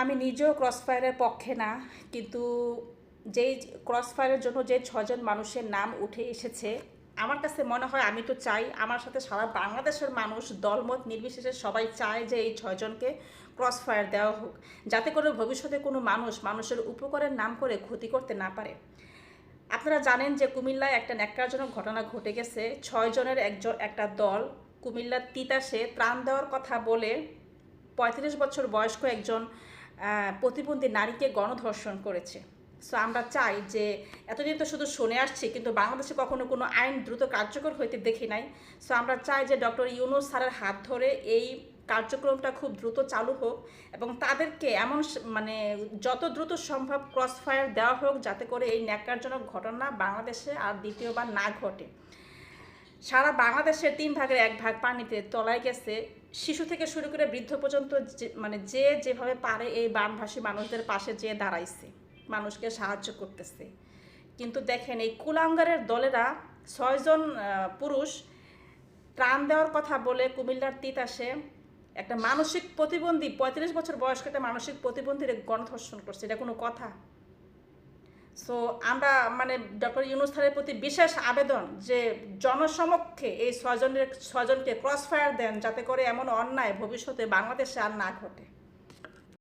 আমি নিজেও ক্রসফায়ারের পক্ষে না, কিন্তু যেই ক্রসফায়ারের জন্য যে ছজন মানুষের নাম উঠে এসেছে, আমার কাছে মনে হয় আমি তো চাই আমার সাথে সারা বাংলাদেশের মানুষ, দলমত নির্বিশেষে সবাই চায় যে এই ছয়জনকে ক্রসফায়ার দেওয়া হোক, যাতে করে ভবিষ্যতে কোনো মানুষ মানুষের উপকারের নাম করে ক্ষতি করতে না পারে। আপনারা জানেন যে কুমিল্লায় একটা ন্যাক্কারজনক ঘটনা ঘটে গেছে ছয় জনের একজন, একটা দল কুমিল্লার তিতাসে ত্রাণ দেওয়ার কথা বলে পঁয়ত্রিশ বছর বয়স্ক একজন প্রতিবন্ধী নারীকে গণধর্ষণ করেছে। সো আমরা চাই যে এতদিন তো শুধু শুনে আসছি, কিন্তু বাংলাদেশে কখনো কোনো আইন দ্রুত কার্যকর হইতে দেখি নাই। সো আমরা চাই যে ডক্টর ইউনুস স্যারের হাত ধরে এই কার্যক্রমটা খুব দ্রুত চালু হোক এবং তাদেরকে এমন মানে যত দ্রুত সম্ভব ক্রস ফায়ার দেওয়া হোক, যাতে করে এই ন্যাক্কারজনক ঘটনা বাংলাদেশে আর দ্বিতীয়বার না ঘটে। সারা বাংলাদেশের তিন ভাগের এক ভাগ পানিতে তলায় গেছে। শিশু থেকে শুরু করে বৃদ্ধ পর্যন্ত মানে যে যেভাবে পারে এই বানভাসী মানুষদের পাশে যেয়ে দাঁড়াইছে, মানুষকে সাহায্য করতেছে। কিন্তু দেখেন, এই কুলাঙ্গারের দলেরা ছয়জন পুরুষ ত্রাণ দেওয়ার কথা বলে কুমিল্লার তিতাসে একটা মানসিক প্রতিবন্ধী, পঁয়ত্রিশ বছর বয়স্ক একটা মানসিক প্রতিবন্ধীর গণধর্ষণ করছে, এটা কোনো কথা? সো আমরা মানে ডক্টর ইউনুস খানের প্রতি বিশেষ আবেদন যে জনসমক্ষে এই ছজনের ছজনকে ক্রস ফায়ার দেন যাতে করে এমন অন্যায় ভবিষ্যতে বাংলাদেশে আর না ঘটে।